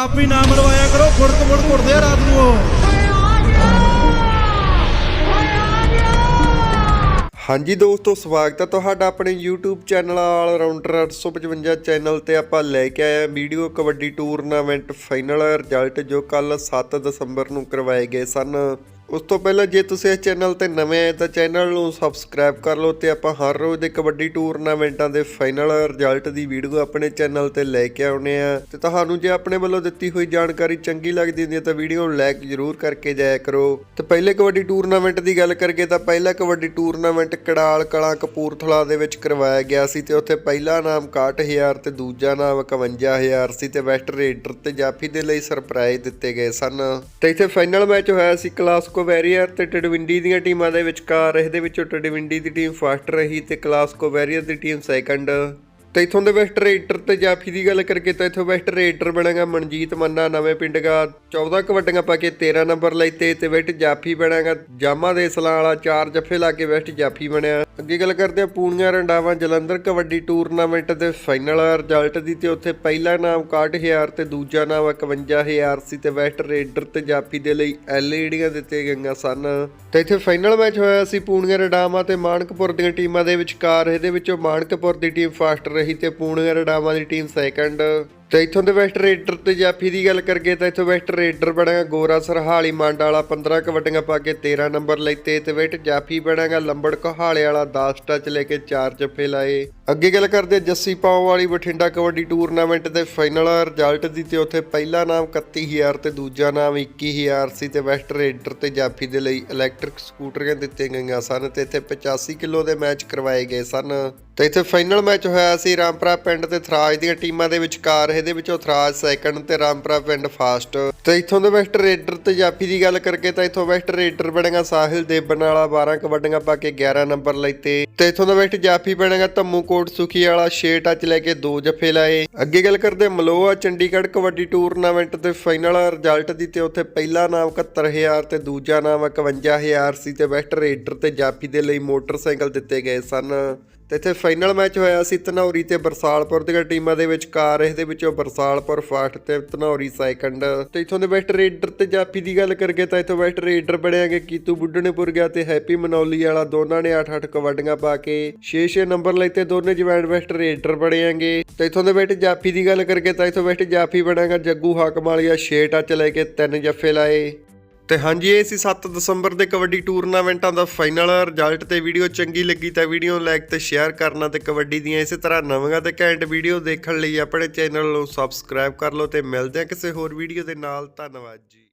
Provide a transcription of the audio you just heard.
ਥਾਪੀ ਨਾ ਮਰਵਾਇਆ ਕਰੋ ਫੁੜਕ ਫੁੜ ਘੁੱਟਦੇ ਆ ਰਾਤ ਨੂੰ ਉਹ। ਹਾਂਜੀ ਦੋਸਤੋ, ਸਵਾਗਤ ਹੈ ਤੁਹਾਡਾ ਆਪਣੇ YouTube channel all rounder 855 channel ਤੇ ਆਪਾਂ ਲੈ ਕੇ ਆਏ ਹਾਂ video kabaddi tournament final result ਜੋ ਕੱਲ 7 ਦਸੰਬਰ ਨੂੰ ਕਰਵਾਏ ਗਏ ਸਨ। ਉਸ ਤੋਂ ਪਹਿਲਾਂ ਜੇ ਤੁਸੀਂ ਇਸ ਚੈਨਲ ਤੇ ਨਵੇਂ ਆਏ ਤਾਂ ਚੈਨਲ ਨੂੰ ਸਬਸਕ੍ਰਾਈਬ ਕਰ ਲਓ ਤੇ ਆਪਾਂ ਹਰ ਰੋਜ਼ ਦੇ ਕਬੱਡੀ ਟੂਰਨਾਮੈਂਟਾਂ ਦੇ ਫਾਈਨਲ ਰਿਜ਼ਲਟ ਦੀ ਵੀਡੀਓ ਆਪਣੇ ਚੈਨਲ ਤੇ ਲੈ ਕੇ ਆਉਨੇ ਆ। ਤੇ ਤੁਹਾਨੂੰ ਜੇ ਆਪਣੇ ਵੱਲੋਂ ਦਿੱਤੀ ਹੋਈ ਜਾਣਕਾਰੀ ਚੰਗੀ ਲੱਗਦੀ ਹੁੰਦੀ ਹੈ ਤਾਂ ਵੀਡੀਓ ਨੂੰ ਲਾਈਕ ਜ਼ਰੂਰ ਕਰਕੇ ਜਾਇਆ ਕਰੋ। ਤੇ ਪਹਿਲੇ ਕਬੱਡੀ ਟੂਰਨਾਮੈਂਟ ਦੀ ਗੱਲ ਕਰਕੇ ਤਾਂ ਪਹਿਲਾ ਕਬੱਡੀ ਟੂਰਨਾਮੈਂਟ ਕੜਾਲ, ਕਲਾਂ, ਕਪੂਰਥਲਾ ਦੇ ਵਿੱਚ ਕਰਵਾਇਆ ਗਿਆ ਸੀ ਤੇ ਉੱਥੇ ਪਹਿਲਾ ਨਾਮ 61000 ਤੇ ਦੂਜਾ ਨਾਮ 51000 ਸੀ ਤੇ ਵੈਸਟ ਰੇਡਰ ਤੇ ਜਾਫੀ ਦੇ ਲਈ ਸਰਪ੍ਰਾਈਜ਼ ਦਿੱਤੇ ਗਏ ਸਨ। ਤੇ ਇੱਥੇ ਫਾਈਨਲ ਮੈਚ ਹੋਇਆ ਸੀ ਕਲਾਸਕੋ ਵੈਰੀਅਰ ਤੇ ਟਡਵਿੰਡੀ ਦੀਆਂ ਟੀਮਾਂ ਦੇ ਵਿਚਕਾਰ, ਇਹਦੇ ਵਿੱਚੋਂ ਟਡਵਿੰਡੀ ਦੀ ਟੀਮ ਫਸਟ ਰਹੀ ਤੇ ਕਲਾਸਕੋ ਵੈਰੀਅਰ ਦੀ ਟੀਮ ਸੈਕੰਡ। ਤੇ ਇਥੋਂ ਦੇ ਵੈਸਟ ਰੇਡਰ ਤੇ ਜਾਫੀ ਦੀ ਗੱਲ ਕਰਕੇ ਤਾਂ ਇਥੋਂ ਵੈਸਟ ਰੇਡਰ ਬਣਾਗਾ ਮਨਜੀਤ ਮੰਨਾ, ਨਵੇਂ ਪਿੰਡਗਾ। 14 ਕਬੱਡੀਆਂ ਪਾ ਕੇ 13 ਨੰਬਰ ਲਈ ਤੇ ਤੇ ਵੈਸਟ ਜਾਫੀ ਬਣਾਗਾ। ਜਾਮਾ ਦੇ ਸਲਾਂ ਵਾਲਾ ਚਾਰ ਜੱਫੇ ਲਾ ਕੇ ਵੈਸਟ ਜਾਫੀ ਬਣਿਆ। ਅੱਗੇ ਗੱਲ ਕਰਦੇ ਆ ਪੂਣੀਆਂ ਰੰਡਾਵਾਂ, ਜਲੰਧਰ ਕਬੱਡੀ ਟੂਰਨਾਮੈਂਟ ਦੇ ਫਾਈਨਲ ਰਿਜ਼ਲਟ ਦੀ ਤੇ ਉੱਥੇ ਪਹਿਲਾ ਨਾਮ 61000 ਤੇ ਦੂਜਾ ਨਾਮ 51000 ਸੀ ਤੇ ਵੈਸਟ ਰੇਡਰ ਤੇ ਜਾਫੀ ਦੇ ਲਈ ਐਲਈਡੀਆਂ ਦਿੱਤੇ ਗਈਆਂ ਸਨ। ਤੇ ਇੱਥੇ ਫਾਈਨਲ ਮੈਚ ਹੋਇਆ ਸੀ ਪੂਣੀਆਂ ਰੰਡਾਵਾਂ ਤੇ ਮਾਨਕਪੁਰ ਦੀਆਂ ਟੀਮਾਂ ਦੇ ਵਿਚਕਾਰ। ਇਹਦੇ ਵਿੱਚੋਂ ਮਾਨਕਪੁਰ ਦੀ ਟੀਮ ਫਸਟ ਰਹੀ ਤੇ ਪੂਣੀਆਂ ਰੰਡਾਵਾਂ ਦੀ ਟੀਮ ਸੈਕੰਡ ਤੇ ਇੱਥੋਂ ਦੇ ਵੈਸਟ ਰੇਡਰ ਤੇ ਜਾਫੀ ਦੀ ਗੱਲ ਕਰਕੇ ਤਾਂ ਇੱਥੋਂ ਵੈਸਟ ਰੇਡਰ ਬਣਾਗਾ ਗੋਰਾ ਸਰਹਾਲੀ ਮੰਡ ਵਾਲਾ 15 ਕਬੱਡੀਆਂ ਪਾ ਕੇ 13 ਨੰਬਰ ਲਈ ਤੇ ਤੇ ਵੈਸਟ ਜਾਫੀ ਬਣਾਗਾ ਲੰਬੜ ਕਹਾਲੇ ਵਾਲਾ 10 ਟੱਚ ਲੈ ਕੇ 4 ਜੱਫੇ ਲਾਏ। ਅੱਗੇ ਗੱਲ ਕਰਦੇ ਜੱਸੀ ਪਾਉ ਵਾਲੀ ਬਠਿੰਡਾ ਕਬੱਡੀ ਟੂਰਨਾਮੈਂਟ ਦੇ ਫਾਈਨਲ ਰਿਜ਼ਲਟ ਦੀ ਤੇ ਉੱਥੇ ਪਹਿਲਾ ਨਾਮ 31000 ਤੇ ਦੂਜਾ ਨਾਮ 21000 ਸੀ ਤੇ ਵੈਸਟ ਰੇਡਰ ਤੇ ਜਾਫੀ ਦੇ ਲਈ ਇਲੈਕਟ੍ਰਿਕ ਸਕੂਟਰੀਆਂ ਦਿੱਤੇ ਗਈਆਂ ਸਨ ਤੇ ਇੱਥੇ 85 ਕਿਲੋ ਦੇ ਮੈਚ ਕਰਵਾਏ ਗਏ ਸਨ। ਤੇ ਇੱਥੇ ਫਾਈਨਲ ਮੈਚ ਹੋਇਆ ਸੀ ਰਾਮਪਰਾ ਪਿੰਡ ਤੇ ਥਰਾਜ ਦੀਆਂ ਟੀਮਾਂ ਦੇ ਵਿਚਕਾਰ ਇਹਦੇ ਵਿੱਚੋਂ ਥਰਾਜ ਸੈਕੰਡ ਤੇ ਰਾਮਪੁਰਾ ਪਿੰਡ ਫਾਸਟ। ਤੇ ਇੱਥੋਂ ਦੇ ਵੈਸਟ ਰੇਡਰ ਤੇ ਜਾਫੀ ਦੀ ਗੱਲ ਕਰਕੇ ਤਾਂ ਇੱਥੋਂ ਵੈਸਟ ਰੇਡਰ ਬਣੇਗਾ ਸਾਹਿਲ ਦੇਬਨ ਵਾਲਾ 12 ਕਬੱਡੀਆਂ ਪਾ ਕੇ 11 ਨੰਬਰ ਲਈ ਤੇ। ਇੱਥੋਂ ਦਾ ਵੈਸਟ ਜਾਫੀ ਬਣੇਗਾ ਧੰਮੂ ਕੋਟ ਸੁਖੀ ਵਾਲਾ 6 ਟੱਚ ਲੈ ਕੇ 2 ਜੱਫੇ ਲਾਏ। ਅੱਗੇ ਗੱਲ ਕਰਦੇ ਮਲੋਆ ਚੰਡੀਗੜ੍ਹ ਕਬੱਡੀ ਟੂਰਨਾਮੈਂਟ ਦੇ ਫਾਈਨਲ ਰਿਜ਼ਲਟ ਦੀ ਤੇ ਉੱਥੇ ਪਹਿਲਾ ਨਾਮ 71000 ਤੇ ਦੂਜਾ ਨਾਮ 51000 ਸੀ ਤੇ ਵੈਸਟ ਰੇਡਰ ਤੇ ਜਾਫੀ ਦੇ ਲਈ ਮੋਟਰਸਾਈਕਲ ਦਿੱਤੇ ਗਏ ਸਨ। ਤੇ ਇੱਥੇ ਫਾਈਨਲ ਮੈਚ ਹੋਇਆ ਸੀ ਧਨੌਰੀ ਤੇ ਬਰਸਾਲਪੁਰ ਦੀਆਂ ਟੀਮਾਂ ਦੇ ਵਿਚਕਾਰ ਇਹਦੇ ਵਿੱਚੋਂ ਬਰਸਾਲਪੁਰ ਫਸਟ ਤੇ ਧਨੌਰੀ ਸੈਕੰਡ ਤੇ ਇਥੋਂ ਦੇ ਬੈਸਟ ਰੇਡਰ ਤੇ ਜਾਫੀ ਦੀ ਗੱਲ ਕਰਕੇ ਤਾਂ ਇਥੋਂ ਬੈਸਟ ਰੇਡਰ ਬਣਿਆਗੇ ਕੀਤੂ ਬੁੱਢਣੇਪੁਰ ਗਿਆ ਤੇ ਹੈਪੀ ਮਨੌਲੀ ਵਾਲਾ ਦੋਨਾਂ ਨੇ 8-8 ਕਬੱਡੀਆਂ ਪਾ ਕੇ 6-6 ਨੰਬਰ ਲਏ ਤੇ ਦੋਨੇ ਜਵੈਂਟ ਵੈਸਟ ਰੇਡਰ ਬਣਿਆਗੇ ਤੇ ਇਥੋਂ ਦੇ ਬੈਸਟ ਜਾਫੀ ਦੀ ਗੱਲ ਕਰਕੇ ਤਾਂ ਇਥੋਂ ਬੈਸਟ ਜਾਫੀ ਬਣਾਗਾ ਜੱਗੂ ਹਾਕਮ ਵਾਲੀਆ 6 ਟੱਚ ਲੈ ਕੇ ਤਿੰਨ ਜੱਫੇ ਲਾਏ। ਤੇ ਹਾਂਜੀ, ਇਹ ਸੀ 7 ਦਸੰਬਰ ਦੇ ਕਬੱਡੀ ਟੂਰਨਾਮੈਂਟਾਂ ਦਾ ਫਾਈਨਲ। ਰਿਜ਼ਲਟ ਤੇ ਵੀਡੀਓ ਚੰਗੀ ਲੱਗੀ ਤਾਂ ਵੀਡੀਓ ਨੂੰ ਲਾਈਕ ਤੇ ਸ਼ੇਅਰ ਕਰਨਾ ਤੇ ਕਬੱਡੀ ਦੀਆਂ ਇਸੇ ਤਰ੍ਹਾਂ ਨਵੀਆਂ ਤੇ ਘੈਂਟ ਵੀਡੀਓ ਦੇਖਣ ਲਈ ਆਪਣੇ ਚੈਨਲ ਨੂੰ ਸਬਸਕ੍ਰਾਈਬ ਕਰ ਲਓ ਤੇ ਮਿਲਦੇ ਹਾਂ ਕਿਸੇ ਹੋਰ ਵੀਡੀਓ ਦੇ ਨਾਲ। ਧੰਨਵਾਦ ਜੀ।